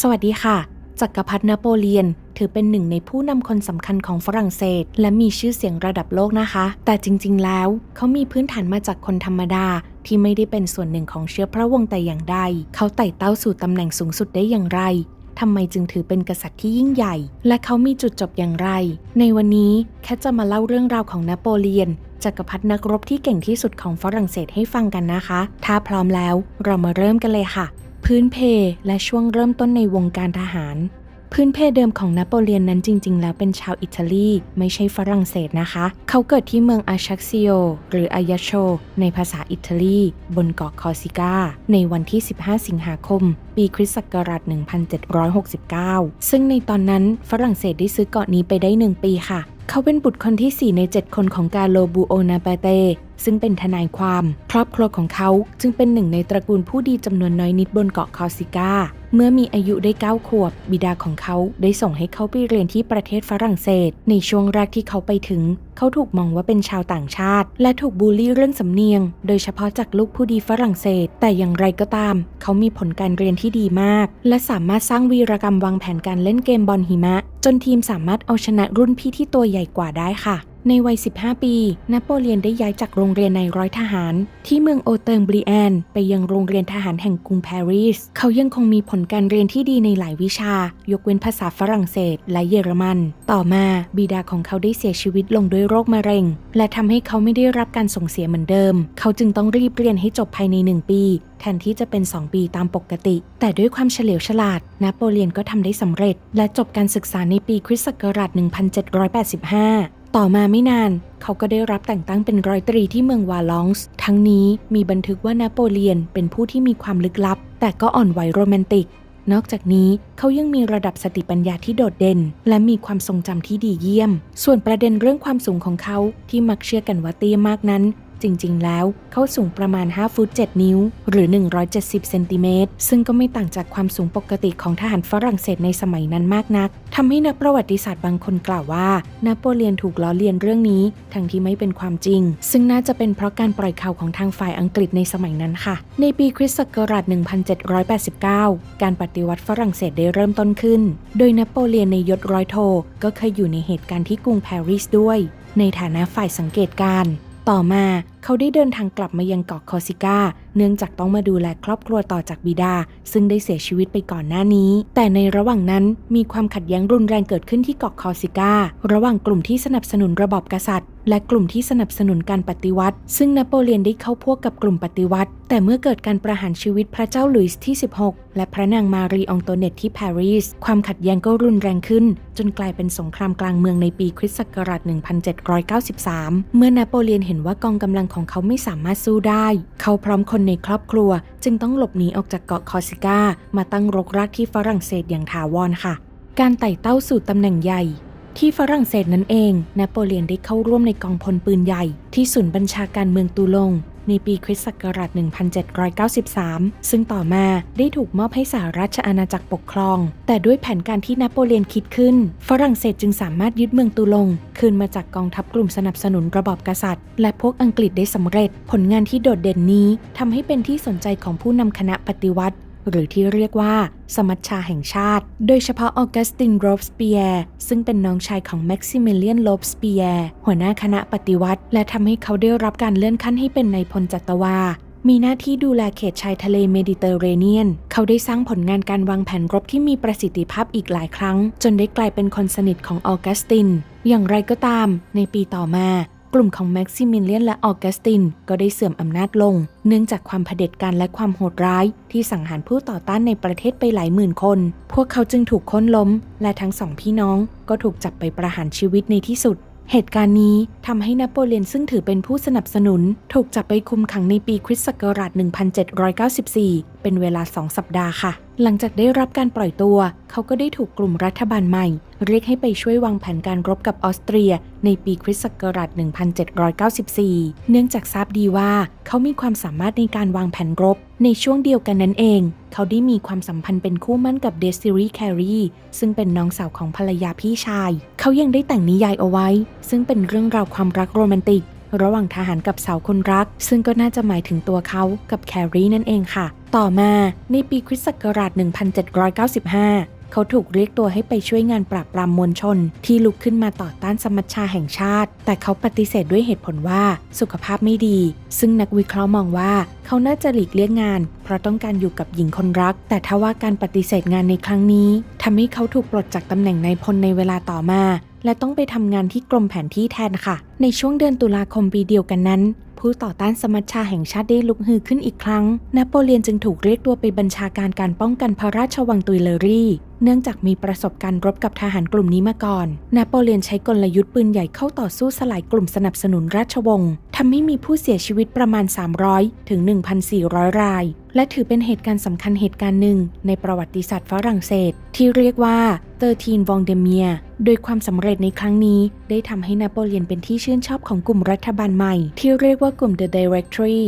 สวัสดีค่ะ จักรพรรดินโปเลียน ถือเป็นหนึ่งในผู้นำคนสำคัญของฝรั่งเศส และมีชื่อเสียงระดับโลกนะคะ แต่จริงๆ แล้วเขามีพื้นฐานมาจากคนธรรมดาที่ไม่ได้เป็นส่วนหนึ่งของเชื้อพระวงศ์แต่อย่างใด เขาไต่เต้าสู่ตำแหน่งสูงสุดได้อย่างไรทำไมจึงถือเป็นกษัตริย์ที่ยิ่งใหญ่ และเขามีจุดจบอย่างไร ในวันนี้แค่จะมาเล่าเรื่องราวของนโปเลียนจักรพรรดินักรบที่เก่งที่สุดของฝรั่งเศสให้ฟังกันนะคะ ถ้าพร้อมแล้วเรามาเริ่มกันเลยค่ะ พื้นเพและช่วงเริ่มต้นในวงการทหาร พื้นเพเดิมของนโปเลียนนั้นจริง ๆ แล้วเป็นชาวอิตาลี ไม่ใช่ฝรั่งเศสนะคะ เขาเกิดที่เมืองอาชักซิโอหรืออายาโช ในภาษาอิตาลี บนเกาะคอร์ซิกาในวันที่ 15 สิงหาคม ปีคริสต์ศักราช 1769 ซึ่งในตอนนั้นฝรั่งเศสได้ซื้อเกาะนี้ไปได้ 1 ปีค่ะเขาเป็นบุตรคนที่ 4 ใน 7 คนของกาโลบูโอนาปาเต ซึ่งเป็นทนายความ ครอบครัวของเขาจึงเป็นหนึ่งในตระกูลผู้ดีจำนวนน้อยนิดบนเกาะคอร์ซิกา เมื่อมีอายุได้ 9 ขวบ บิดาของเขาได้ส่งให้เขาไปเรียนที่ประเทศฝรั่งเศส ในช่วงแรกที่เขาไปถึง เขาถูกมองว่าเป็นชาวต่างชาติ และถูกบูลลี่เรื่องสำเนียง โดยเฉพาะจากลูกผู้ดีฝรั่งเศส แต่อย่างไรก็ตาม เขามีผลการเรียนที่ดีมาก และสามารถสร้างวีรกรรมวางแผนการเล่นเกมบอลหิมะ จนทีมสามารถเอาชนะรุ่นพี่ที่ตัวใหญ่กว่าได้ค่ะ ในวัย 15 ปี นโปเลียนได้ย้ายจากโรงเรียนในร้อยทหาร ที่เมืองโอเติงบรีแอน ไปยังโรงเรียนทหารแห่งกรุงปารีส เขายังคงมีผลการเรียนที่ดีในหลายวิชา ยกเว้นภาษาฝรั่งเศสและเยอรมัน ต่อมาบิดาของเขาได้เสียชีวิตลงด้วยโรคมะเร็ง และทำให้เขาไม่ได้รับการส่งเสียเหมือนเดิม เขาจึงต้องรีบเรียนให้จบภายใน 1 ปีแทนที่จะเป็น 2 ปีตามปกติ แต่ด้วยความเฉลียวฉลาด นโปเลียนก็ทำได้สำเร็จ และจบการศึกษาในปีคริสต์ศักราช 1785 ต่อมาไม่นาน เขาก็ได้รับแต่งตั้งเป็นร้อยตรีที่เมืองวาลองส์ทั้งนี้มีบันทึกว่านโปเลียนเป็นผู้ที่มีความลึกลับ แต่ก็อ่อนไหวโรแมนติก นอกจากนี้เขายังมีระดับสติปัญญาที่โดดเด่น และมีความทรงจำที่ดีเยี่ยม ส่วนประเด็นเรื่องความสูงของเขาที่มักเชื่อกันว่าเตี้ยมากนั้น จริง ๆ แล้ว เขาสูงประมาณ 5 ฟุต 7 นิ้ว หรือ 170 เซนติเมตร ซึ่งก็ไม่ต่างจากความสูงปกติของทหารฝรั่งเศสในสมัยนั้นมากนักทำให้นักประวัติศาสตร์บางคนกล่าวว่า นโปเลียนถูกล้อเลียนเรื่องนี้ ทั้งที่ไม่เป็นความจริง ซึ่งน่าจะเป็นเพราะการปล่อยข่าวของทางฝ่ายอังกฤษในสมัยนั้นค่ะ ในปีคริสต์ศักราช 1789 การปฏิวัติฝรั่งเศสได้เริ่มต้นขึ้น โดยนโปเลียนในยศร้อยโท ก็เคยอยู่ในเหตุการณ์ที่กรุงปารีสด้วย ในฐานะฝ่ายสังเกตการณ์ต่อมา เขาได้เดินทางกลับมายังเกาะคอร์ซิกาเนื่องจากต้องมาดูแลครอบครัวต่อจากบิดา ซึ่งได้เสียชีวิตไปก่อนหน้านี้ แต่ในระหว่างนั้นมีความขัดแย้งรุนแรงเกิดขึ้นที่เกาะคอร์ซิการะหว่างกลุ่มที่สนับสนุนระบอบกษัตริย์ และกลุ่มที่สนับสนุนการปฏิวัติ ซึ่งนโปเลียนได้เข้าพวกกับกลุ่มปฏิวัติ แต่เมื่อเกิดการประหารชีวิตพระเจ้าหลุยส์ที่ 16 และพระนางมารีอองโตเนตที่ปารีส ความขัดแย้งก็รุนแรงขึ้น จนกลายเป็นสงครามกลางเมืองในปีคริสต์ศักราช 1793 เมื่อนโปเลียนเห็นว่ากองกำลังของเขาไม่สามารถสู้ได้ เขาพร้อมคนในครอบครัว จึงต้องหลบหนีออกจากเกาะคอสิก้า มาตั้งรกรากที่ฝรั่งเศสอย่างถาวรค่ะ การไต่เต้าสู่ตำแหน่งใหญ่ ที่ฝรั่งเศสนั้นเอง นโปเลียนได้เข้าร่วมในกองพลปืนใหญ่ ที่ศูนย์บัญชาการเมืองตูลง ในปีคริสต์ศักราช 1793 ซึ่งต่อมาได้ถูกมอบให้สหราชอาณาจักรปกครอง แต่ด้วยแผนการที่นโปเลียนคิดขึ้น ฝรั่งเศสจึงสามารถยึดเมืองตูลง คืนมาจากกองทัพกลุ่มสนับสนุนระบอบกษัตริย์ และพวกอังกฤษได้สำเร็จ ผลงานที่โดดเด่นนี้ทำให้เป็นที่สนใจของผู้นำคณะปฏิวัติ หรือที่เรียกว่าสมัชชาแห่งชาติ โดยเฉพาะออกัสตินโรบสเปียร์ซึ่งเป็นน้องชายของแม็กซิมิเลียนโรบสเปียร์หัวหน้าคณะปฏิวัติ และทำให้เขาได้รับการเลื่อนขั้นให้เป็นนายพลจัตวา มีหน้าที่ดูแลเขตชายทะเลเมดิเตอร์เรเนียน เขาได้สร้างผลงานการวางแผนรบที่มีประสิทธิภาพอีกหลายครั้ง จนได้กลายเป็นคนสนิทของออกัสติน อย่างไรก็ตาม ในปีต่อมา กลุ่มของแม็กซิมิเลียนและออกัสตินก็ได้เสื่อมอำนาจลง เนื่องจากความเผด็จการและความโหดร้าย ที่สังหารผู้ต่อต้านในประเทศไปหลายหมื่นคน พวกเขาจึงถูกค้นล้ม และทั้งสองพี่น้องก็ถูกจับไปประหารชีวิตในที่สุดเหตุการณ์นี้ทำให้นโปเลียนซึ่งถือเป็นผู้สนับสนุน ถูกจับไปคุมขังในปีคริสต์ศักราช 1794 เป็นเวลา 2 สัปดาห์ค่ะ หลังจากได้รับการปล่อยตัว เขาก็ได้ถูกกลุ่มรัฐบาลใหม่ เรียกให้ไปช่วยวางแผนการรบกับออสเตรีย ในปีคริสต์ศักราช 1794 เนื่องจากทราบดีว่า เขามีความสามารถในการวางแผนรบ ในช่วงเดียวกันนั้นเอง เขาได้มีความสัมพันธ์เป็นคู่มั่นกับเดซิรีแครีซึ่งเป็นน้องสาวของภรรยาพี่ชาย เขายังได้แต่งนิยายเอาไว้ ซึ่งเป็นเรื่องราวความรักโรแมนติกระหว่างทหารกับสาวคนรัก ซึ่งก็น่าจะหมายถึงตัวเขากับแครีนั่นเองค่ะ ต่อมาในปีคริสต์ศักราช 1795 เขาถูกเรียกตัวให้ไปช่วยงานปราบปรามมวลชน ที่ลุกขึ้นมาต่อต้านสมัชชาแห่งชาติ แต่เขาปฏิเสธด้วยเหตุผลว่าสุขภาพไม่ดี ซึ่งนักวิเคราะห์มองว่าเขาน่าจะหลีกเลี่ยงงาน เพราะต้องการอยู่กับหญิงคนรัก แต่ทว่าการปฏิเสธงานในครั้งนี้ทำให้เขาถูกปลดจากตำแหน่งนายพลในเวลาต่อมาและต้องไปทำงานที่กรมแผนที่แทนค่ะ ในช่วงเดือนตุลาคมปีเดียวกันนั้น ผู้ต่อต้านสมัชชาแห่งชาติได้ลุกฮือขึ้นอีกครั้ง นโปเลียนจึงถูกเรียกตัวไปบัญชาการการป้องกันพระราชวังตุยเลอรี่ เนื่องจากมีประสบการณ์รบกับทหารกลุ่มนี้มาก่อน นโปเลียนใช้กลยุทธ์ปืนใหญ่เข้าต่อสู้สลายกลุ่มสนับสนุนราชวงศ์ทำให้มีผู้เสียชีวิตประมาณ 300 ถึง 1,400 ราย และถือเป็นเหตุการณ์สำคัญเหตุการณ์หนึ่ง ในประวัติศาสตร์ฝรั่งเศส ที่เรียกว่า13วองเดเมียโดยความสำเร็จในครั้งนี้ ได้ทำให้นโปเลียนเป็นที่ชื่นชอบของกลุ่มรัฐบาลใหม่ ที่เรียกว่ากลุ่ม The Directory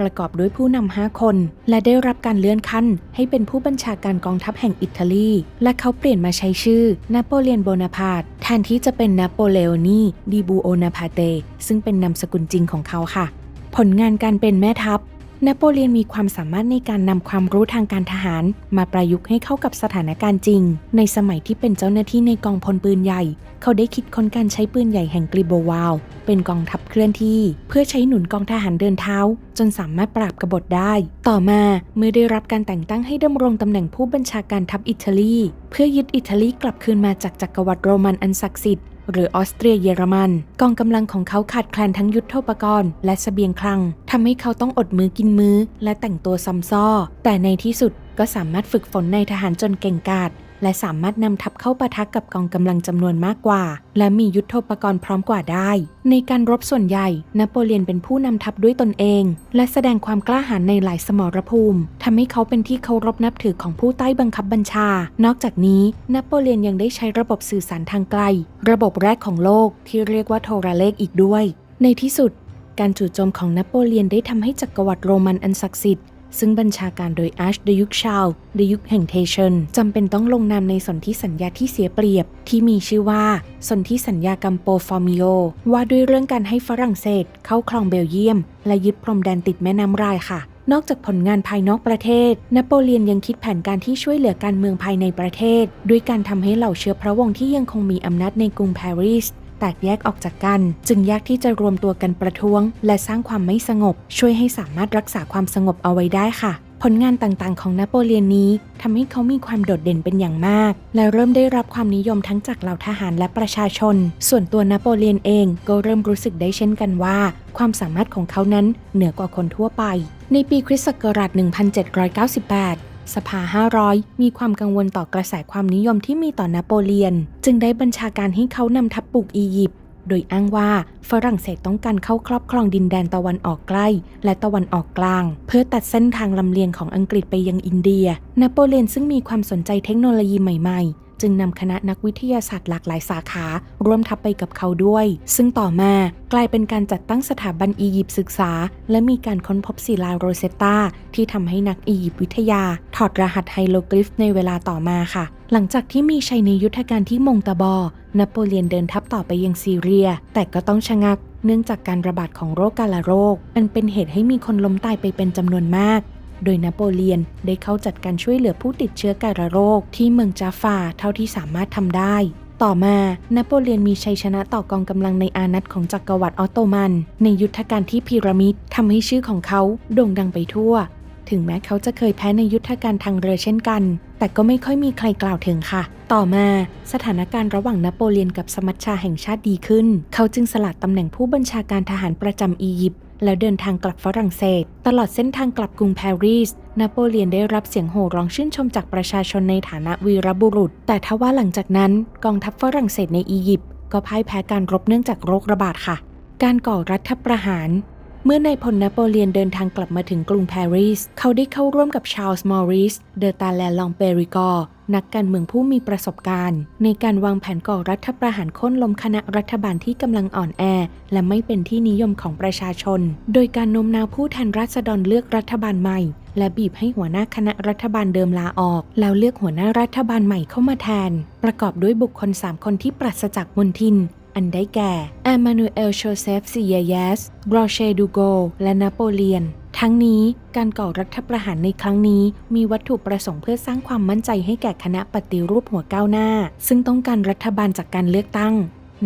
ประกอบด้วยผู้นำห้าคน และได้รับการเลื่อนขั้น ให้เป็นผู้บัญชาการกองทัพแห่งอิตาลี และเขาเปลี่ยนมาใช้ชื่อนโปเลียนโบนาพาร์ตแทนที่จะเป็นนโปเลโอนีดีบูโอนาพาเตซึ่งเป็นนามสกุลจริงของเขาค่ะ ผลงานการเป็นแม่ทัพ นโปเลียนมีความสามารถในการนำความรู้ทางการทหาร มาประยุกต์ให้เข้ากับสถานการณ์จริง ในสมัยที่เป็นเจ้าหน้าที่ในกองพลปืนใหญ่ เขาได้คิดค้นการใช้ปืนใหญ่แห่งกริโบวาล เป็นกองทัพเคลื่อนที่ เพื่อใช้หนุนกองทหารเดินเท้า จนสามารถปราบกบฏได้ ต่อมาเมื่อได้รับการแต่งตั้งให้ดำรงตำแหน่งผู้บัญชาการทัพอิตาลี เพื่อยึดอิตาลีกลับคืนมาจากจักรวรรดิโรมันอันศักดิ์สิทธิ์ หรือออสเตรียเยอรมัน กองกำลังของเขาขาดแคลนทั้งยุทธปกรณ์และเสบียงคลังทำให้เขาต้องอดมือกินมือ้อ และแต่งตัวซ้ำซ้อ แต่ในที่สุดก็สามารถฝึกฝนในทหารจนเก่งกาจ และสามารถนำทัพเข้าปะทะกับกองกำลังจำนวนมากกว่า และมียุทโธปกรณ์พร้อมกว่าได้ ในการรบส่วนใหญ่นโปเลียนเป็นผู้นำทัพด้วยตนเอง และแสดงความกล้าหาญในหลายสมรภูมิทำให้เขาเป็นที่เคารพนับถือของผู้ใต้บังคับบัญชา นอกจากนี้นโปเลียนยังได้ใช้ระบบสื่อสารทางไกล ระบบแรกของโลกที่เรียกว่าโทรเลขอีกด้วย ในที่สุดการจู่โจมของนโปเลียนได้ทำให้จักรวรรดิโรมันอันศักดิ์สิทธิ์ ซึ่งบัญชาการโดยอาร์ชเดยุกชาลเดยุกแห่งเทเชนจำเป็นต้องลงนามในสนธิสัญญาที่เสียเปรียบ ที่มีชื่อว่า สนธิสัญญากัมโปฟอร์มิโอว่าด้วยเรื่องการให้ฝรั่งเศส เข้าครองเบลเยียม และยึดพรมแดนติดแม่น้ำรายค่ะนอกจากผลงานภายนอกประเทศ นโปเลียนยังคิดแผนการที่ช่วยเหลือการเมืองภายในประเทศ ด้วยการทำให้เหล่าเชื้อพระวงศ์ที่ยังคงมีอำนาจในกรุงปารีส แตกแยกออกจากกัน จึงยากที่จะรวมตัวกันประท้วง และสร้างความไม่สงบ ช่วยให้สามารถรักษาความสงบเอาไว้ได้ค่ะ ผลงานต่างๆ ของนโปเลียนนี้ทำให้เขามีความโดดเด่นเป็นอย่างมาก และเริ่มได้รับความนิยมทั้งจากเหล่าทหารและประชาชน ส่วนตัวนโปเลียนเองก็เริ่มรู้สึกได้เช่นกันว่า ความสามารถของเขานั้นเหนือกว่าคนทั่วไปในปีคริสต์ศักราช 1798 สภา 500 มีความกังวลต่อกระแสความนิยมที่มีต่อนโปเลียน จึงได้บัญชาการให้เขานำทัพบุกอียิปต์ โดยอ้างว่าฝรั่งเศสต้องการเข้าครอบครองดินแดนตะวันออกใกล้ และตะวันออกกลาง เพื่อตัดเส้นทางลำเลียงของอังกฤษไปยังอินเดีย นโปเลียนซึ่งมีความสนใจเทคโนโลยีใหม่ ๆ จึงนำคณะนักวิทยาศาสตร์หลากหลายสาขา ร่วมทัพไปกับเขาด้วย ซึ่งต่อมากลายเป็นการจัดตั้งสถาบันอียิปต์ศึกษา และมีการค้นพบศิลาโรเซตตาที่ทำให้นักอียิปต์วิทยา ถอดรหัสไฮโลกริฟในเวลาต่อมาค่ะ หลังจากที่มีชัยในยุทธการที่มงตะบอนโปเลียนเดินทัพต่อไปยังซีเรีย แต่ก็ต้องชะงักเนื่องจากการระบาดของโรคกาฬโรค อันเป็นเหตุให้มีคนล้มตายไปเป็นจำนวนมาก โดยนโปเลียนได้เข้าจัดการช่วยเหลือผู้ติดเชื้อกาฬโรคที่เมืองจาฟาเท่าที่สามารถทำได้ ต่อมานโปเลียนมีชัยชนะต่อกองกำลังในอานัตของจักรวรรดิออตโตมัน ในยุทธการที่พีระมิดทำให้ชื่อของเขาโด่งดังไปทั่ว ถึงแม้เขาจะเคยแพ้ในยุทธการทางเรือเช่นกัน แต่ก็ไม่ค่อยมีใครกล่าวถึงค่ะ ต่อมาสถานการณ์ระหว่างนโปเลียนกับสมัชชาแห่งชาติดีขึ้น เขาจึงสละตำแหน่งผู้บัญชาการทหารประจำอียิปต์ แล้วเดินทางกลับฝรั่งเศส ตลอดเส้นทางกลับกรุงปารีส นโปเลียนได้รับเสียงโห่ร้องชื่นชมจากประชาชนในฐานะวีรบุรุษ แต่ทว่าหลังจากนั้นกองทัพฝรั่งเศสในอียิปต์ก็พ่ายแพ้การรบเนื่องจากโรคระบาดค่ะ การก่อรัฐประหาร เมื่อนายพลนโปเลียนเดินทางกลับมาถึงกรุงปารีส เขาได้เข้าร่วมกับชาร์ลส์มอริส เดอตาแลลองเปริกอร์นักการเมืองผู้มีประสบการณ์ ในการวางแผนก่อรัฐประหารค่นล้มคณะรัฐบาลที่กำลังอ่อนแอ และไม่เป็นที่นิยมของประชาชน โดยการโน้มน้าวผู้แทนราษฎรเลือกรัฐบาลใหม่ และบีบให้หัวหน้าคณะรัฐบาลเดิมลาออก แล้วเลือกหัวหน้ารัฐบาลใหม่เข้ามาแทน ประกอบด้วยบุคคล 3 คนที่ปราศจากมนทิน อันได้แก่แอมานูเอลโชเซฟซิเยเยสโรอเชดูโก และนโปเลียน ทั้งนี้การก่อรัฐประหารในครั้งนี้ มีวัตถุประสงค์เพื่อสร้างความมั่นใจให้แก่คณะปฏิรูปหัวก้าวหน้า ซึ่งต้องการรัฐบาลจากการเลือกตั้ง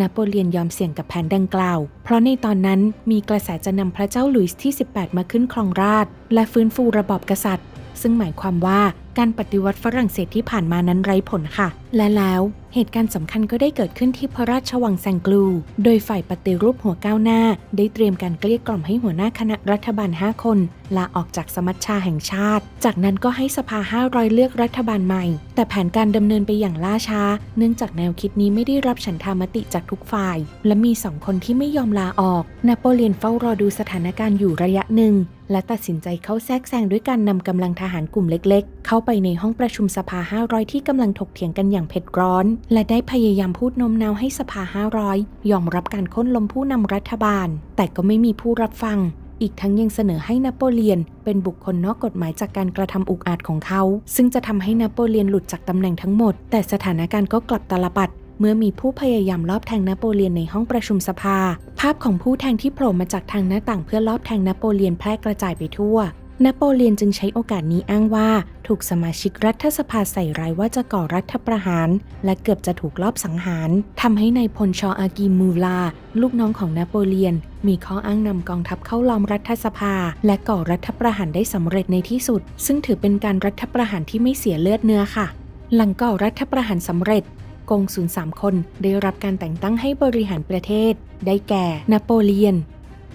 นโปเลียนยอมเสี่ยงกับแผนดังกล่าว เพราะในตอนนั้นมีกระแสจะนำพระเจ้าหลุยส์ที่ 18 มาขึ้นครองราช และฟื้นฟูระบอบกษัตริย์ ซึ่งหมายความว่าการปฏิวัติฝรั่งเศสที่ผ่านมานั้นไร้ผลค่ะ และแล้วเหตุการณ์สำคัญก็ได้เกิดขึ้นที่พระราชวังแซงกลู โดยฝ่ายปฏิรูปหัวก้าวหน้า ได้เตรียมการเกลี้ยกล่อมให้หัวหน้าคณะรัฐบาล 5 คน ลาออกจากสมัชชาแห่งชาติ จากนั้นก็ให้สภา 500 เลือกรัฐบาลใหม่ แต่แผนการดำเนินไปอย่างล่าช้า เนื่องจากแนวคิดนี้ไม่ได้รับฉันทามติจากทุกฝ่าย และมีสองคนที่ไม่ยอมลาออก นโปเลียนเฝ้ารอดูสถานการณ์อยู่ระยะหนึ่ง และตัดสินใจเข้าแทรกแซงด้วยการนำกำลังทหารกลุ่มเล็ก ๆ เข้าไปในห้องประชุมสภา 500 ที่กำลังถกเถียงกันอย่างเผ็ดร้อน และได้พยายามพูดโน้มน้าวให้สภา 500 ยอมรับการค้นล้มผู้นำรัฐบาล แต่ก็ไม่มีผู้รับฟังอีกทั้งยังเสนอให้นโปเลียน เป็นบุคคลนอกกฎหมายจากการกระทำอุกอาจของเขา ซึ่งจะทำให้นโปเลียนหลุดจากตำแหน่งทั้งหมด แต่สถานการณ์ก็กลับตาลปัด เมื่อมีผู้พยายามลอบแทงนโปเลียนในห้องประชุมสภา ภาพของผู้แทงที่โผล่มาจากทางหน้าต่างเพื่อลอบแทงนโปเลียนแพร่กระจายไปทั่วนโปเลียนจึงใช้โอกาสนี้อ้างว่า ถูกสมาชิกรัฐสภาใส่ร้ายว่าจะก่อรัฐประหาร และเกือบจะถูกลอบสังหารทำให้ในายพลชออากีมูลา ลูกน้องของนโปเลียน มีข้ออ้างนำกองทัพเข้าล้อมรัฐสภา และก่อรัฐประหารได้สำเร็จในที่สุด ซึ่งถือเป็นการรัฐประหารที่ไม่เสียเลือดเนื้อค่ะ หลังก่อรัฐประหารสำเร็จ กงสุลสามคนได้รับการแต่งตั้งให้บริหารประเทศ ได้แก่นโปเลียน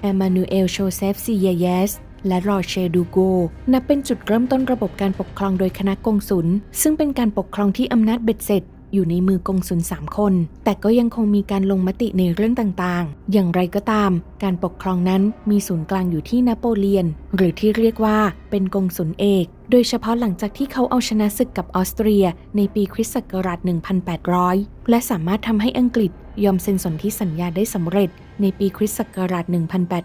แอมานูเอลโชเซฟซิเยเยสและรอเชดูโก นับเป็นจุดเริ่มต้นระบบการปกครองโดยคณะกงสุล ซึ่งเป็นการปกครองที่อำนาจเบ็ดเสร็จ อยู่ในมือกงสุลสามคน แต่ก็ยังคงมีการลงมติในเรื่องต่างๆ อย่างไรก็ตาม การปกครองนั้นมีศูนย์กลางอยู่ที่นโปเลียน หรือที่เรียกว่าเป็นกงสุลเอกโดยเฉพาะหลังจากที่เขาเอาชนะศึกกับออสเตรียในปีคริสต์ศักราช 1800 และสามารถทำให้อังกฤษยอมเซ็นสนธิสัญญาได้สำเร็จ ในปีคริสต์ศักราช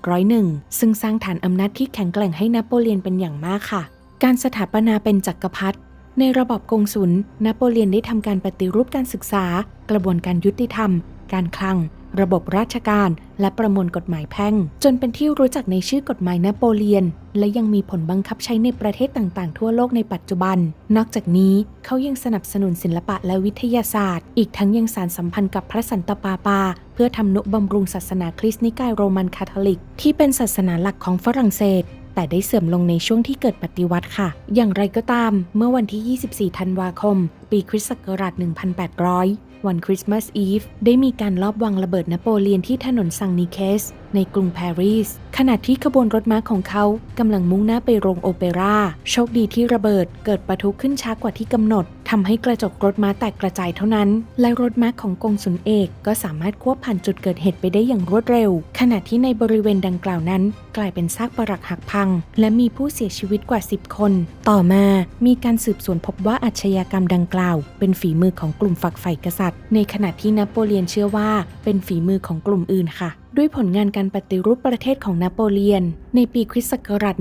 1801 ซึ่งสร้างฐานอำนาจที่แข็งแกร่งให้นโปเลียนเป็นอย่างมากค่ะ การสถาปนาเป็นจักรพรรดิ ในระบบกงสุลนโปเลียนได้ทำการปฏิรูปการศึกษา กระบวนการยุติธรรม การคลัง ระบบราชการ และประมวลกฎหมายแพ่ง จนเป็นที่รู้จักในชื่อกฎหมายนโปเลียน และยังมีผลบังคับใช้ในประเทศต่างๆ ทั่วโลกในปัจจุบัน นอกจากนี้เขายังสนับสนุนศิลปะและวิทยาศาสตร์ อีกทั้งยังสารสัมพันธ์กับพระสันตะปาปา เพื่อทำนุบำรุงศาสนาคริสต์นิกายโรมันคาทอลิก ที่เป็นศาสนาหลักของฝรั่งเศส แต่ได้เสื่อมลงในช่วงที่เกิดปฏิวัติค่ะ อย่างไรก็ตาม เมื่อวันที่ 24 ธันวาคม ปีคริสต์ศักราช 1800 วันคริสต์มาสอีฟได้มีการลอบวางระเบิดนโปเลียนที่ถนนซังนิเคส ในกรุงปารีส ขณะที่ขบวนรถม้าของเขากำลังมุ่งหน้าไปโรงโอเปร่า โชคดีที่ระเบิดเกิดปะทุขึ้นช้ากว่าที่กำหนดทำให้กระจกรถม้าแตกกระจายเท่านั้น และรถม้าของกงสุลเอกก็สามารถควบผ่านจุดเกิดเหตุไปได้อย่างรวดเร็ว ขณะที่ในบริเวณดังกล่าวนั้น กลายเป็นซากปรักหักพัง และมีผู้เสียชีวิตกว่า 10 คน ต่อมามีการสืบสวนพบว่าอาชญากรรมดังกล่าว เป็นฝีมือของกลุ่มฝักใฝ่กษัตริย์ ในขณะที่นโปเลียนเชื่อว่า เป็นฝีมือของกลุ่มอื่นค่ะด้วยผลงานการปฏิรูปประเทศของนโปเลียน ในปีคริสต์ศักราช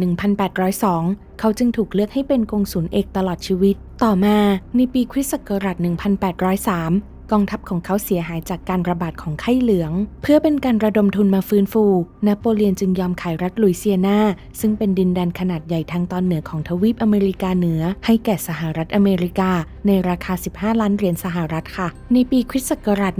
1802 เขาจึงถูกเลือกให้เป็นกงสุลเอกตลอดชีวิต ต่อมาในปีคริสต์ศักราช 1803 กองทัพของเขาเสียหายจากการระบาดของไข้เหลือง เพื่อเป็นการระดมทุนมาฟื้นฟู นโปเลียนจึงยอมขายรัฐลุยเซียนา ซึ่งเป็นดินแดนขนาดใหญ่ทางตอนเหนือของทวีปอเมริกาเหนือ ให้แก่สหรัฐอเมริกา ในราคา 15 ล้านเหรียญสหรัฐค่ะ ในปีคริสต์ศักราช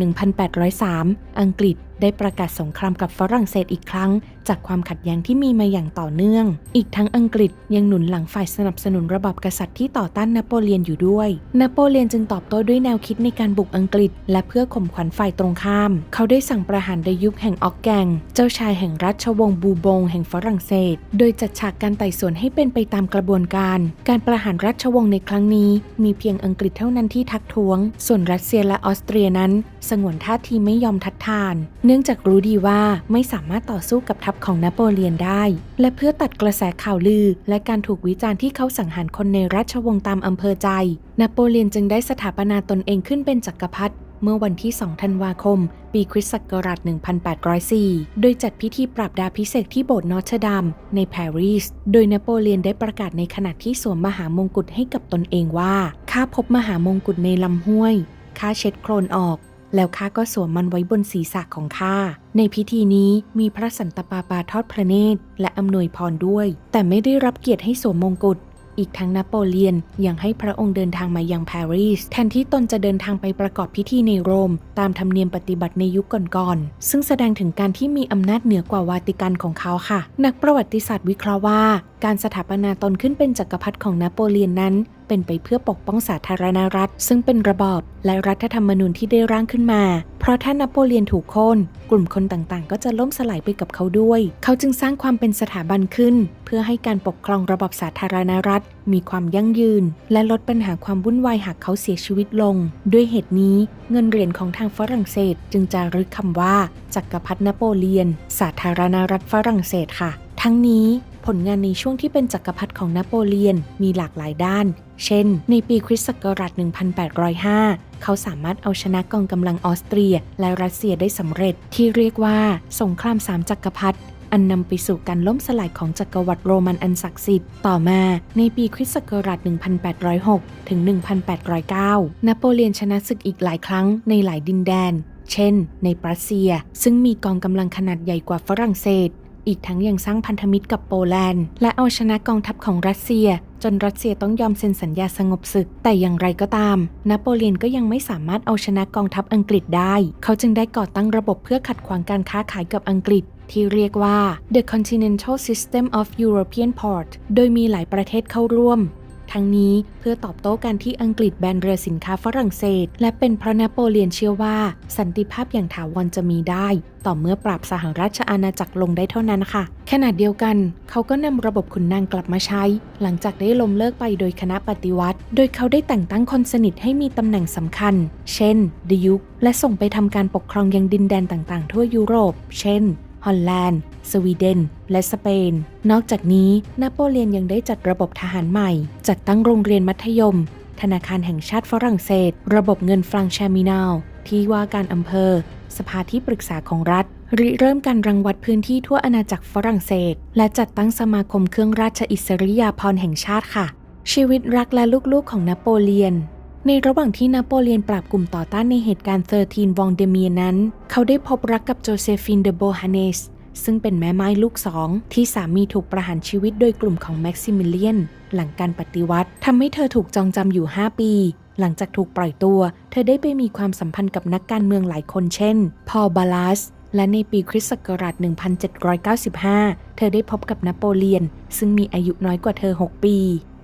1803 อังกฤษได้ประกาศสงครามกับฝรั่งเศสอีกครั้ง จากความขัดแย้งที่มีมาอย่างต่อเนื่อง อีกทั้งอังกฤษยังหนุนหลังฝ่ายสนับสนุนระบอบกษัตริย์ที่ต่อต้านนโปเลียนอยู่ด้วย นโปเลียนจึงตอบโต้ด้วยแนวคิดในการบุกอังกฤษ และเพื่อข่มขวัญฝ่ายตรงข้าม เขาได้สั่งประหารในยุคแห่งออกแกง เจ้าชายแห่งราชวงศ์บูบง แห่งฝรั่งเศส โดยจัดฉากการไต่สวนให้เป็นไปตามกระบวนการ การประหารราชวงศ์ในครั้งนี้ มีเพียงอังกฤษเท่านั้นที่ทักท้วง ส่วนรัสเซียและออสเตรียนั้น สงวนท่าทีไม่ยอมทัดทาน เนื่องจากรู้ดีว่าไม่สามารถต่อสู้กับทัพของนโปเลียนได้ และเพื่อตัดกระแสข่าวลือ และการถูกวิจารณ์ที่เขาสังหารคนในราชวงศ์ตามอำเภอใจ นโปเลียนจึงได้สถาปนาตนเองขึ้นเป็นจักรพรรดิเมื่อวันที่ 2 ธันวาคม ปีคริสต์ศักราช 1804 โดยจัดพิธีปราบดาพิเศษที่โบสถ์นอร์เทอร์ดัมในปารีส โดยนโปเลียนได้ประกาศในขณะที่สวมมหามงกุฎให้กับตนเองว่า ข้าพบมหามงกุฎในลำห้วย ข้าเช็ดโคลนออก แล้วข้าก็สวมมันไว้บนศีรษะของข้า ในพิธีนี้มีพระสันตปาปาทอดพระเนตร และอำนวยพรด้วย แต่ไม่ได้รับเกียรติให้สวมมงกุฎอีกทั้งนโปเลียนยังให้พระองค์เดินทางมายังปารีสแทนที่ตนจะเดินทางไปประกอบพิธีในโรม ตามธรรมเนียมปฏิบัติในยุคก่อนๆ ซึ่งแสดงถึงการที่มีอำนาจเหนือกว่าวาติกันของเขาค่ะ นักประวัติศาสตร์วิเคราะห์ว่า การสถาปนาตนขึ้นเป็นจักรพรรดิของนโปเลียนนั้น เป็นไปเพื่อปกป้องสาธารณรัฐ ซึ่งเป็นระบอบและรัฐธรรมนูญที่ได้ร่างขึ้นมา เพราะถ้านโปเลียนถูกโค่นกลุ่มคนต่างๆ ก็จะล่มสลายไปกับเขาด้วย เขาจึงสร้างความเป็นสถาบันขึ้น เพื่อให้การปกครองระบอบสาธารณรัฐ มีความยั่งยืน และลดปัญหาความวุ่นวายหากเขาเสียชีวิตลง ด้วยเหตุนี้เงินเหรียญของทางฝรั่งเศสจึงจารึกคำว่าจักรพรรดินโปเลียน สาธารณรัฐฝรั่งเศสค่ะ ทั้งนี้ผลงานในช่วงที่เป็นจักรพรรดิของนโปเลียนมีหลากหลายด้าน เช่น ในปีคริสต์ศักราช 1805 เขาสามารถเอาชนะกองกำลังออสเตรีย และรัสเซียได้สำเร็จที่เรียกว่าสงครามสามจักรพรรดิอันนำไปสู่การล่มสลายของจักรวรรดิโรมันอันศักดิ์สิทธิ์ ต่อมาในปีคริสต์ศักราช 1806 ถึง 1809 นโปเลียนชนะศึกอีกหลายครั้งในหลายดินแดน เช่น ในปรัสเซีย ซึ่งมีกองกำลังขนาดใหญ่กว่าฝรั่งเศส อีกทั้งยังสร้างพันธมิตรกับโปแลนด์ และเอาชนะกองทัพของรัสเซีย จนรัสเซียต้องยอมเซ็นสัญญาสงบศึก แต่อย่างไรก็ตาม นโปเลียนก็ยังไม่สามารถเอาชนะกองทัพอังกฤษได้ เขาจึงได้ก่อตั้งระบบเพื่อขัดขวางการค้าขายกับอังกฤษที่เรียกว่า The Continental System of European Port โดยมีหลายประเทศเข้าร่วม ทั้งนี้เพื่อตอบโต้การที่อังกฤษแบนเรือสินค้าฝรั่งเศส และเป็นเพราะนโปเลียนเชื่อว่า สันติภาพอย่างถาวรจะมีได้ ต่อเมื่อปราบสหราชอาณาจักรลงได้เท่านั้นค่ะ ขณะเดียวกัน เขาก็นำระบบขุนนางกลับมาใช้ หลังจากได้ล้มเลิกไปโดยคณะปฏิวัติ โดยเขาได้แต่งตั้งคนสนิทให้มีตำแหน่งสำคัญ เช่นดิยุกและส่งไปทำการปกครองยังดินแดนต่างๆ ทั่วยุโรป เช่น ฮอลแลนด์ สวีเดน และสเปน นอกจากนี้นโปเลียนยังได้จัดระบบทหารใหม่ จัดตั้งโรงเรียนมัธยม ธนาคารแห่งชาติฝรั่งเศส ระบบเงินฟรังแชมินาล ที่ว่าการอำเภอ สภาที่ปรึกษาของรัฐริเริ่มการรังวัดพื้นที่ทั่วอาณาจักรฝรั่งเศส และจัดตั้งสมาคมเครื่องราชอิสริยาภรณ์แห่งชาติค่ะ ชีวิตรักและลูกๆของนโปเลียน ในระหว่างที่นโปเลียนปราบกลุ่มต่อต้านในเหตุการณ์13วองเดเมียนั้น เขาได้พบรักกับโจเซฟินเดโบฮาเนสซึ่งเป็นแม่ไม้ลูกสองที่สามีถูกประหารชีวิตโดยกลุ่มของแม็กซิมิเลียน หลังการปฏิวัติทำให้เธอถูกจองจำอยู่ 5 ปี หลังจากถูกปล่อยตัว เธอได้ไปมีความสัมพันธ์กับนักการเมืองหลายคนเช่น พอลบาลัสและในปีคริสต์ศักราช 1795 เธอได้พบกับนโปเลียน ซึ่งมีอายุน้อยกว่าเธอ 6 ปี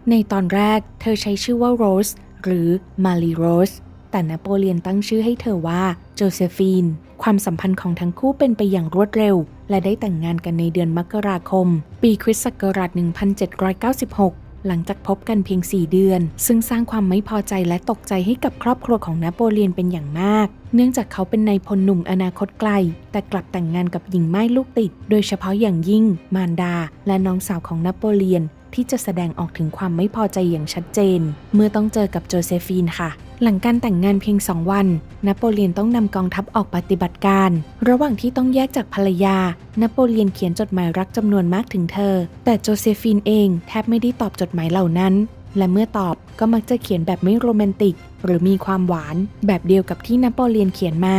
ในตอนแรก เธอใช้ชื่อว่าโรส หรือมารีโรส แต่นโปเลียนตั้งชื่อให้เธอว่าโจเซฟีน ความสัมพันธ์ของทั้งคู่เป็นไปอย่างรวดเร็ว และได้แต่งงานกันในเดือนมกราคม ปีคริสต์ศักราช 1796หลังจากพบกันเพียง 4 เดือน ซึ่งสร้างความไม่พอใจและตกใจให้กับครอบครัวของนโปเลียนเป็นอย่างมาก เนื่องจากเขาเป็นนายพลหนุ่มอนาคตไกล แต่กลับแต่งงานกับหญิงไม้ลูกติด โดยเฉพาะอย่างยิ่ง มารดา และน้องสาวของนโปเลียน ที่จะแสดงออกถึงความไม่พอใจอย่างชัดเจน เมื่อต้องเจอกับโจเซฟีนค่ะ หลังการแต่งงานเพียงสองวัน นโปเลียนต้องนำกองทัพออกปฏิบัติการ ระหว่างที่ต้องแยกจากภรรยา นโปเลียนเขียนจดหมายรักจำนวนมากถึงเธอ แต่โจเซฟีนเองแทบไม่ได้ตอบจดหมายเหล่านั้น และเมื่อตอบก็มักจะเขียนแบบไม่โรแมนติก หรือมีความหวาน แบบเดียวกับที่นโปเลียนเขียนมา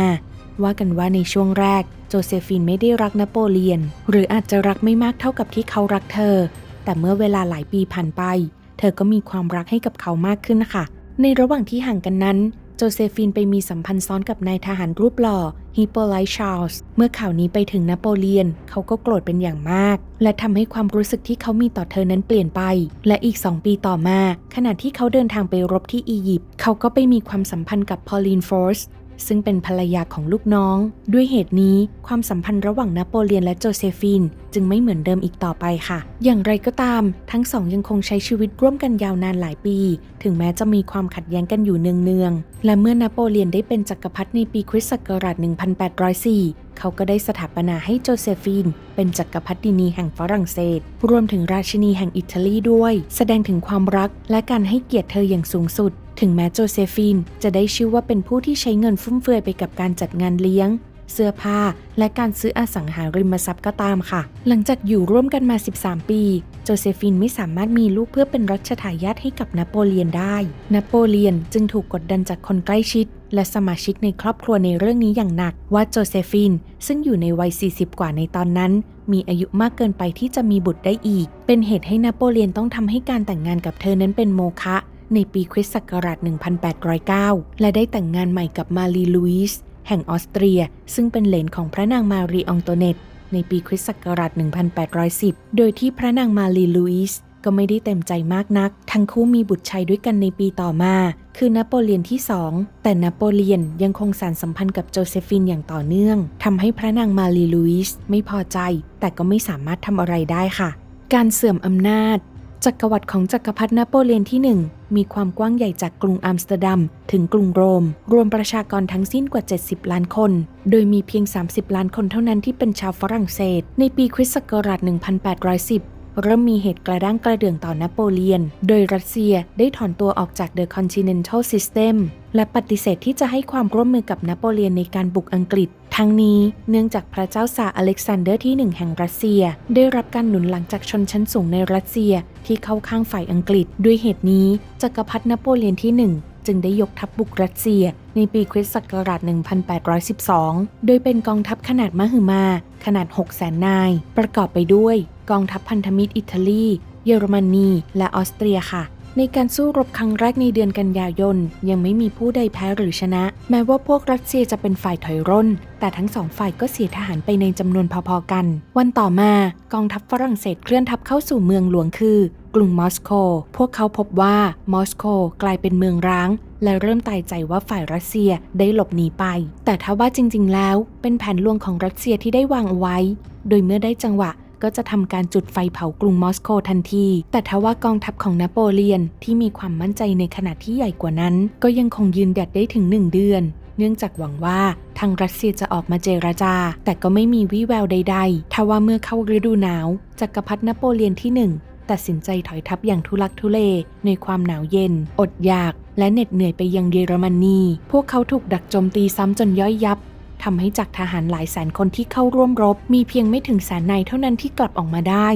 ว่ากันว่าในช่วงแรกโจเซฟีนไม่ได้รักนโปเลียน หรืออาจจะรักไม่มากเท่ากับที่เขารักเธอ แต่เมื่อเวลาหลายปีผ่านไป เธอก็มีความรักให้กับเขามากขึ้นค่ะ ในระหว่างที่ห่างกันนั้น โจเซฟีนไปมีสัมพันธ์ซ้อนกับนายทหารรูปหล่อฮิปโปไลชาร์ลส์เมื่อข่าวนี้ไปถึงนโปเลียน เขาก็โกรธเป็นอย่างมาก และทำให้ความรู้สึกที่เขามีต่อเธอนั้นเปลี่ยนไป และอีก2ปีต่อมา ขณะที่เขาเดินทางไปรบที่อียิปต์เขาก็ไปมีความสัมพันธ์กับพอลีนฟอร์ส ซึ่งเป็นภรรยาของลูกน้อง ด้วยเหตุนี้ความสัมพันธ์ระหว่างนโปเลียนและโจเซฟิน จึงไม่เหมือนเดิมอีกต่อไปค่ะ อย่างไรก็ตาม ทั้งสองยังคงใช้ชีวิตร่วมกันยาวนานหลายปี ถึงแม้จะมีความขัดแย้งกันอยู่เนืองๆและเมื่อนโปเลียนได้เป็นจักรพรรดิในปีคริสต์ศักราช1804 เขาก็ได้สถาปนาให้โจเซฟีน เป็นจักรพรรดินีแห่งฝรั่งเศส รวมถึงราชินีแห่งอิตาลีด้วย แสดงถึงความรักและการให้เกียรติเธออย่างสูงสุด ถึงแม้โจเซฟีนจะได้ชื่อว่าเป็นผู้ที่ใช้เงินฟุ่มเฟือยไปกับการจัดงานเลี้ยง เสื้อผ้า และการซื้ออสังหาริมทรัพย์ก็ตามค่ะ หลังจากอยู่ร่วมกันมา 13 ปี โจเซฟินไม่สามารถมีลูกเพื่อเป็นรัชทายาทให้กับนโปเลียนได้ นโปเลียนจึงถูกกดดันจากคนใกล้ชิด และสมาชิกในครอบครัวในเรื่องนี้อย่างหนัก ว่าโจเซฟิน ซึ่งอยู่ในวัย 40 กว่าในตอนนั้น มีอายุมากเกินไปที่จะมีบุตรได้อีก เป็นเหตุให้นโปเลียนต้องทำให้การแต่งงานกับเธอนั้นเป็นโมฆะในปีคริสต์ศักราช 1809 และได้แต่งงานใหม่กับมารีลูอิส แห่งออสเตรีย ซึ่งเป็นเหลนของพระนางมารีอองโตเนตในปีคริสต์ศักราช 1810 โดยที่พระนางมารีลูอิสก็ไม่ได้เต็มใจมากนัก ทั้งคู่มีบุตรชายด้วยกันในปีต่อมา คือนโปเลียนที่ 2 แต่นโปเลียนยังคงสานสัมพันธ์กับโจเซฟินอย่างต่อเนื่องทำให้พระนางมารีลูอิสไม่พอใจ แต่ก็ไม่สามารถทำอะไรได้ค่ะ การเสื่อมอำนาจ จักรวรรดิของจักรพรรดินโปเลียนที่ 1 มีความกว้างใหญ่จากกรุงอัมสเตอร์ดัมถึงกรุงโรม รวมประชากรทั้งสิ้นกว่า 70 ล้านคน โดยมีเพียง 30 ล้านคนเท่านั้นที่เป็นชาวฝรั่งเศส ในปีคริสต์ศักราช1810 เริ่มมีเหตุกระด้างกระเดื่องต่อนโปเลียน โดยรัสเซียได้ถอนตัวออกจาก The Continental System และปฏิเสธที่จะให้ความร่วมมือกับนโปเลียนในการบุกอังกฤษ ทั้งนี้เนื่องจากพระเจ้าซาอเล็กซานเดอร์ที่หนึ่งแห่งรัสเซีย ได้รับการหนุนหลังจากชนชั้นสูงในรัสเซียที่เข้าข้างฝ่ายอังกฤษ ด้วยเหตุนี้จักรพรรดินโปเลียนที่หนึ่งจึงได้ยกทัพบุกรัสเซีย ในปีคริสต์ศักราช 1812 โดยเป็นกองทัพขนาดมหึมา ขนาด 600,000 นาย ประกอบไปด้วย กองทัพพันธมิตรอิตาลี เยอรมนี และออสเตรียค่ะ ในการสู้รบครั้งแรกในเดือนกันยายน ยังไม่มีผู้ใดแพ้หรือชนะ แม้ว่าพวกรัสเซียจะเป็นฝ่ายถอยร่น แต่ทั้งสองฝ่ายก็เสียทหารไปในจำนวนพอๆกัน วันต่อมากองทัพฝรั่งเศสเคลื่อนทัพเข้าสู่เมืองหลวงคือกรุงมอสโก พวกเขาพบว่ามอสโกกลายเป็นเมืองร้าง และเริ่มตายใจว่าฝ่ายรัสเซียได้หลบหนีไป แต่ถ้าว่าจริง ๆ แล้ว เป็นแผนลวงของรัสเซียที่ได้วางเอาไว้ โดยเมื่อได้จังหวะก็จะทำการจุดไฟเผากรุงมอสโกทันที แต่ทว่ากองทัพของนโปเลียนที่มีความมั่นใจในขนาดที่ใหญ่กว่านั้น ก็ยังคงยืนหยัดได้ถึงหนึ่งเดือน เนื่องจากหวังว่าทางรัสเซียจะออกมาเจรจา แต่ก็ไม่มีวี่แววใดๆทว่าเมื่อเข้าฤดูหนาวจักรพรรดินโปเลียนที่หนึ่งตัดสินใจถอยทัพอย่างทุลักทุเลในความหนาวเย็น อดอยาก และเหน็ดเหนื่อยไปยังเยอรมนี พวกเขาถูกดักโจมตีซ้ำจนย่อยยับทำให้จากทหารหลายแสนคนที่เข้าร่วมรบ มีเพียงไม่ถึงแสนนายเท่านั้นที่กลับออกมาได้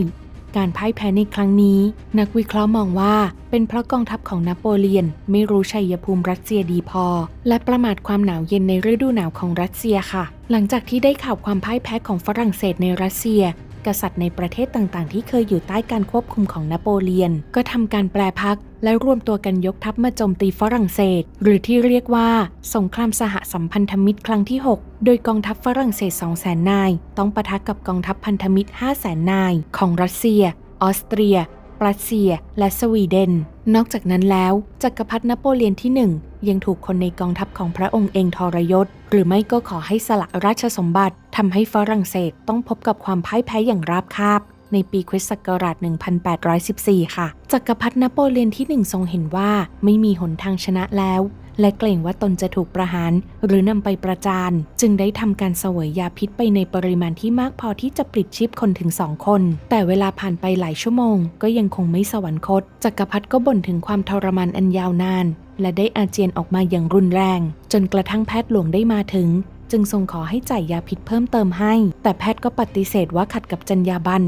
การพ่ายแพ้ในครั้งนี้ นักวิเคราะห์มองว่า เป็นเพราะกองทัพของนโปเลียน ไม่รู้ชัยภูมิรัสเซียดีพอ และประมาทความหนาวเย็นในฤดูหนาวของรัสเซียค่ะ หลังจากที่ได้ข่าวความพ่ายแพ้ของฝรั่งเศสในรัสเซีย กษัตริย์ในประเทศต่างๆ ที่เคยอยู่ใต้การควบคุมของนโปเลียน ก็ทำการแปรพักและรวมตัวกันยกทัพมาโจมตีฝรั่งเศส หรือที่เรียกว่า สงครามสหสัมพันธมิตรครั้งที่ 6 โดยกองทัพฝรั่งเศส 2 0 0 0 0นนาย ต้องปะทะกับกองทัพพันธมิตร 5 0 0 0 0นนาย ของรัสเซีย ออสเตรีย รัสเซีย และสวีเดน นอกจากนั้นแล้วจักรพรรดินโปเลียนที่ 1 ยังถูกคนในกองทัพของพระองค์เองทรยศ หรือไม่ก็ขอให้สละราชสมบัติทำให้ฝรั่งเศสต้องพบกับความพ่ายแพ้อย่างราบคาบในปีคริสต์ศักราช 1814 ค่ะ จักรพรรดินโปเลียนที่ 1 ทรงเห็นว่าไม่มีหนทางชนะแล้ว และเกรงว่าตนจะถูกประหาร หรือนำไปประจาน จึงได้ทำการเสวยยาพิษไปในปริมาณที่มากพอที่จะปลิดชีพคนถึงสองคน แต่เวลาผ่านไปหลายชั่วโมง ก็ยังคงไม่สวรรคตจักรพรรดิก็บ่นถึงความทรมานอันยาวนาน และได้อาเจียนออกมาอย่างรุนแรง จนกระทั่งแพทย์หลวงได้มาถึงจึงทรงขอให้จ่ายยาพิษเพิ่มเติมให้ แต่แพทย์ก็ปฏิเสธว่าขัดกับจรรยาบรรณ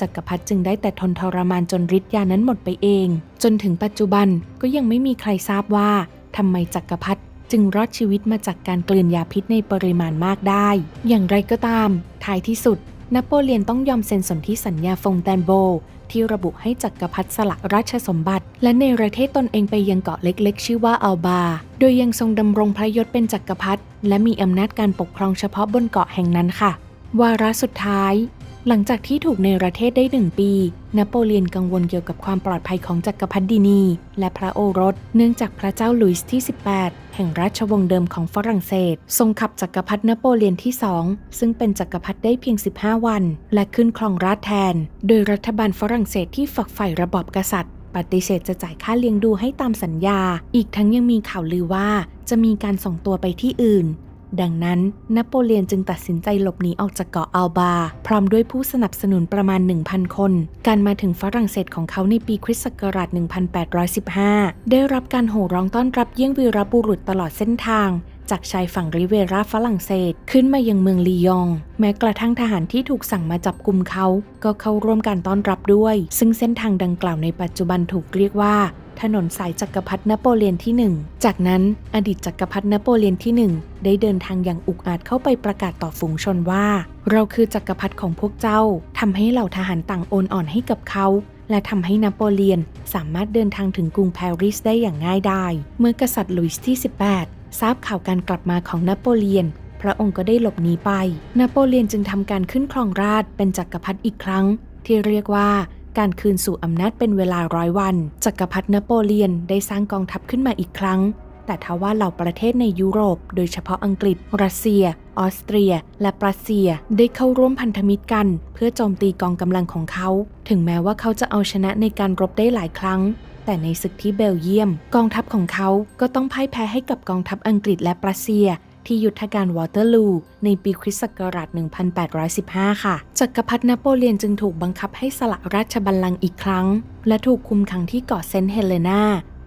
จักรพรรดิจึงได้แต่ทนทรมานจนฤทธิ์ยานั้นหมดไปเอง จนถึงปัจจุบันก็ยังไม่มีใครทราบว่า ทำไมจักรพรรดิจึงรอดชีวิตมาจากการกลืนยาพิษในปริมาณมากได้ อย่างไรก็ตาม ท้ายที่สุด นโปเลียนต้องยอมเซ็นสนธิสัญญาฟงแตนโบ ที่ระบุให้จักรพรรดิสละราชสมบัติ และในประเทศตนเองไปยังเกาะเล็กๆ ชื่อว่าอัลบา โดยยังทรงดำรงพระยศเป็นจักรพรรดิและมีอำนาจการปกครองเฉพาะบนเกาะแห่งนั้นค่ะ วาระสุดท้าย หลังจากที่ถูกในประเทศได้หนึ่งปี นโปเลียนกังวลเกี่ยวกับความปลอดภัยของจักรพรรดินี และพระโอรส เนื่องจากพระเจ้าหลุยส์ที่ 18 แห่งราชวงศ์เดิมของฝรั่งเศส ทรงขับจักรพรรดินโปเลียนที่ 2 ซึ่งเป็นจักรพรรดิได้เพียง 15 วัน และขึ้นครองราชแทน โดยรัฐบาลฝรั่งเศสที่ฝักใฝ่ระบอบกษัตริย์ปฏิเสธจะจ่ายค่าเลี้ยงดูให้ตามสัญญา อีกทั้งยังมีข่าวลือว่าจะมีการส่งตัวไปที่อื่น ดังนั้นนโปเลียนจึงตัดสินใจหลบหนีออกจากเกาะอัลบา พร้อมด้วยผู้สนับสนุนประมาณ 1,000 คน การมาถึงฝรั่งเศสของเขาในปีคริสต์ศักราช 1815 ได้รับการโห่ร้องต้อนรับเยี่ยงวีรบุรุษตลอดเส้นทาง จากชายฝั่งริเวราฝรั่งเศส ขึ้นมายังเมืองลียง แม้กระทั่งทหารที่ถูกสั่งมาจับกลุ่มเขา ก็เข้าร่วมการต้อนรับด้วย ซึ่งเส้นทางดังกล่าวในปัจจุบันถูกเรียกว่า ถนนสายจักรพรรดินโปเลียนที่หนึ่งจากนั้นอดีตจักรพรรดินโปเลียนที่หนึ่งได้เดินทางอย่างอุกอาจเข้าไปประกาศต่อฝูงชนว่า เราคือจักรพรรดิของพวกเจ้าทำให้เหล่าทหารต่างโอนอ่อนให้กับเขาและทำให้นโปเลียนสามารถเดินทางถึงกรุงปารีสได้อย่างง่ายดาย เมื่อกษัตริย์หลุยส์ที่ 18 ทราบข่าวการกลับมาของนโปเลียน พระองค์ก็ได้หลบหนีไป นโปเลียนจึงทำการขึ้นครองราชเป็นจักรพรรดิอีกครั้ง ที่เรียกว่า การคืนสู่อำนาจเป็นเวลาร้อยวันจักรพรรดินโปเลียนได้สร้างกองทัพขึ้นมาอีกครั้ง แต่ทว่าเหล่าประเทศในยุโรป โดยเฉพาะอังกฤษ รัสเซีย ออสเตรีย และปรัสเซียได้เข้าร่วมพันธมิตรกัน เพื่อโจมตีกองกำลังของเขา ถึงแม้ว่าเขาจะเอาชนะในการรบได้หลายครั้ง แต่ในศึกที่เบลเยียม กองทัพของเขาก็ต้องพ่ายแพ้ให้กับกองทัพอังกฤษและปรัสเซีย ที่ยุทธการวอเตอร์ลู ในปีคริสต์ศักราช 1815 ค่ะ จักรพรรดินโปเลียนจึงถูกบังคับให้สละราชบัลลังก์อีกครั้ง และถูกคุมขังที่เกาะเซนต์เฮเลนา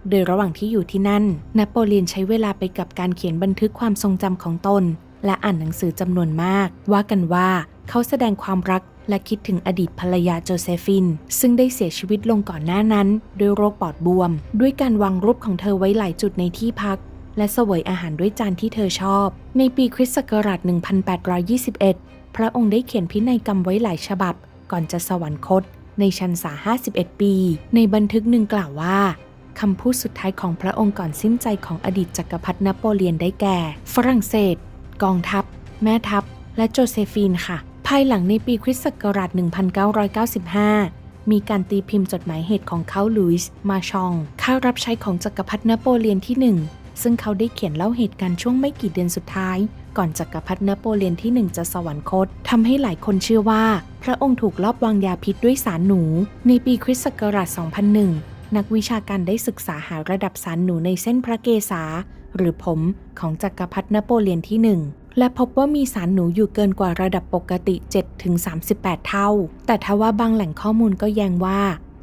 โดยระหว่างที่อยู่ที่นั่น นโปเลียนใช้เวลาไปกับการเขียนบันทึกความทรงจำของตน และอ่านหนังสือจำนวนมาก ว่ากันว่าเขาแสดงความรักและคิดถึงอดีตภรรยาโจเซฟิน ซึ่งได้เสียชีวิตลงก่อนหน้านั้น ด้วยโรคปอดบวม ด้วยการวางรูปของเธอไว้หลายจุดในที่พัก และเสวยอาหารด้วยจานที่เธอชอบ ในปีคริสต์ศักราช 1821 พระองค์ได้เขียนพินัยกรรมไว้หลายฉบับ ก่อนจะสวรรคต ในชันษา 51 ปี ในบันทึกหนึ่งกล่าวว่าคำพูดสุดท้ายของพระองค์ก่อนสิ้นใจของอดีตจักรพรรดินโปเลียนได้แก่ ฝรั่งเศส กองทัพ แม่ทัพ และโจเซฟีนค่ะ ภายหลังในปีคริสต์ศักราช 1995 มีการตีพิมพ์จดหมายเหตุของเขาลุยส์มาชอง ข้ารับใช้ของจักรพรรดินโปเลียนที่หนึ่ง ซึ่งเขาได้เขียนเล่าเหตุการณ์ช่วงไม่กี่เดือนสุดท้าย ก่อนจักรพรรดินโปเลียนที่หนึ่งจะสวรรคตทำให้หลายคนเชื่อว่า พระองค์ถูกลอบวางยาพิษด้วยสารหนู ในปีคริสต์ศักราช 2001 นักวิชาการได้ศึกษาหาระดับสารหนูในเส้นพระเกศาหรือผมของจักรพรรดินโปเลียนที่หนึ่งและพบว่ามีสารหนูอยู่เกินกว่าระดับปกติ 7-38 เท่า แต่ทว่าบางแหล่งข้อมูลก็แย้งว่า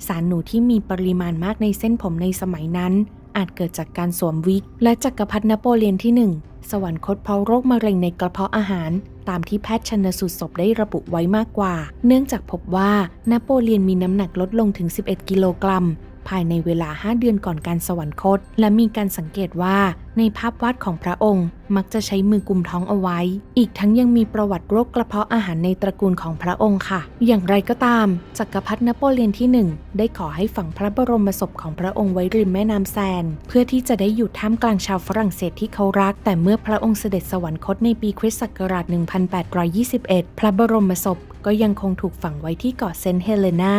สารหนูที่มีปริมาณมากในเส้นผมในสมัยนั้น อาจเกิดจากการสวมวิก และจักรพรรดินโปเลียนที่ 1 สวรรคตเพราะโรคมะเร็งในกระเพาะอาหาร ตามที่แพทย์ชันสูตรศพได้ระบุไว้มากกว่า เนื่องจากพบว่านโปเลียนมีน้ำหนักลดลงถึง 11 กิโลกรัม ภายในเวลา 5 เดือนก่อนการสวรรคต และมีการสังเกตว่า ในภาพวาดของพระองค์ มักจะใช้มือกุมท้องเอาไว้ อีกทั้งยังมีประวัติโรคกระเพาะอาหารในตระกูลของพระองค์ค่ะ อย่างไรก็ตาม จักรพรรดินโปเลียนที่ 1 ได้ขอให้ฝังพระบรมศพของพระองค์ไว้ริมแม่น้ำแซน เพื่อที่จะได้อยู่ท่ามกลางชาวฝรั่งเศสที่เขารัก แต่เมื่อพระองค์เสด็จสวรรคตในปีคริสต์ศักราช 1821 พระบรมศพก็ยังคงถูกฝังไว้ที่เกาะเซนต์เฮเลนา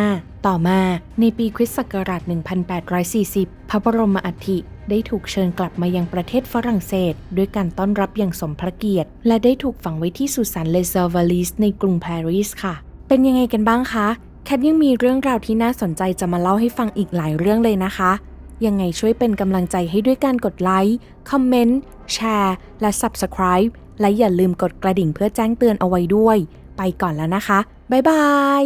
ต่อมาในปีคริสต์ศักราช 1840 พระบรมอัฐิได้ถูกเชิญกลับมายังประเทศฝรั่งเศส ด้วยการต้อนรับอย่างสมพระเกียรติ และได้ถูกฝังไว้ที่สุสานเลเซอร์วาลิสในกรุงปารีสค่ะ เป็นยังไงกันบ้างคะแคทยังมีเรื่องราวที่น่าสนใจจะมาเล่าให้ฟังอีกหลายเรื่องเลยนะคะ ยังไงช่วยเป็นกำลังใจให้ด้วยการกดไลค์ คอมเมนต์ แชร์ และ Subscribe และอย่าลืมกดกระดิ่งเพื่อแจ้งเตือนเอาไว้ด้วย ไปก่อนแล้วนะคะ บ๊ายบาย